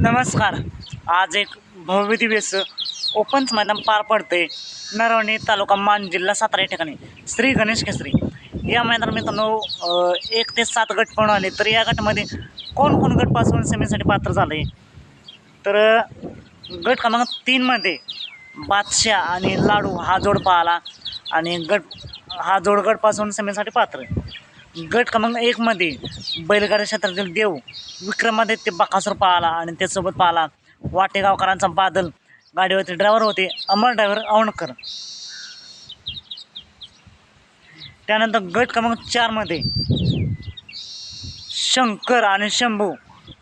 नमस्कार. आज एक भव्य दिवस ओपन्स मैदान पार पडते नरवणे तालुका मान जिल्हा सातारा या ठिकाणी. श्री गणेश केसरी. या मैदानात मित्रांनो एक ते सात गट पण आले. तर या गटामध्ये कोण कोण गटपासून सेमीसाठी पात्र झाले तर गट क्रमांक तीनमध्ये बादशाह आणि लाडू हा जोड पाहिला आणि गट हा जोड गटपासून सेमीसाठी पात्र गट क्रमांक एकमध्ये बैलगाडी क्षेत्रातील देव विक्रमादित्य बकासूर पाहिला आणि त्यासोबत पाहिला वाटेगावकरांचा बादल. गाडीवरती ड्रायव्हर होते अमर ड्रायव्हर औणकर त्यानंतर गट क्रमांक चारमध्ये शंकर आणि शंभू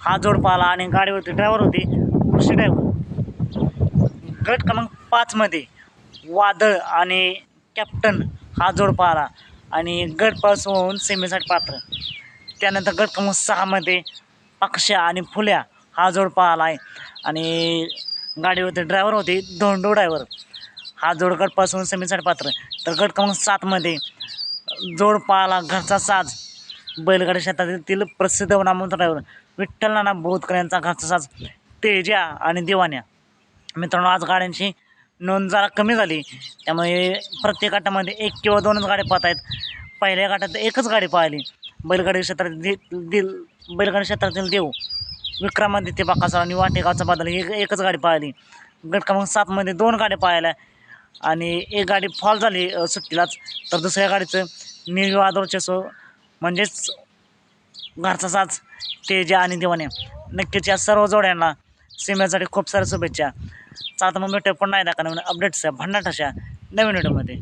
हा जोड पाहला आणि गाडीवरती ड्रायव्हर होते कृषी ड्रायव्हर गट क्रमांक पाचमध्ये वादळ आणि कॅप्टन हा जोड पाहला. आणि गटपासून सेमीसाठी पात्र. त्यानंतर गट क्रमांक सहामध्ये पक्षा आणि फुल्या हा जोड पाहिला आहे. आणि गाडीवरती ड्रायव्हर होते धोंडो ड्रायव्हर हा जोड गटपासून सेमीसाठी पात्र तर गट क्रमांक सातमध्ये जोड पाहिला घरचा साज बैलगाडी शेतातील प्रसिद्ध नामवंत ड्रायव्हर विठ्ठल नाना बोधकर यांचा घरचा साज तेजा आणि दिवाण्या. मित्रांनो आज गाड्यांची नोंद जरा कमी झाली. त्यामुळे प्रत्येक गटामध्ये एक किंवा दोनच गाड्या पाहत आहेत. पहिल्या गटात एकच गाडी पाहिली. बैलगाडी क्षेत्रातील दि- दिल बैलगाडी क्षेत्रातील देव विक्रमादित्य बाकासर आणि वाटेगावचा बदल एक एकच गाडी पाहिली. गट क्रमांक सातमध्ये दोन गाड्या पाहिल्या आणि एक गाडी फॉल झाली सुट्टीलाच. तर दुसऱ्या गाडीचं निर्वादोरचे सो म्हणजेच घरचा साज तेजा आणि दिवाण्या नक्कीच या सर्व जोड्यांना सिमेसाठी खूप साऱ्या शुभेच्छा. चालतं मग भेटू पण नाही का नवीन अपडेट्स भन्नाट अशा नवीन व्हिडिओमध्ये.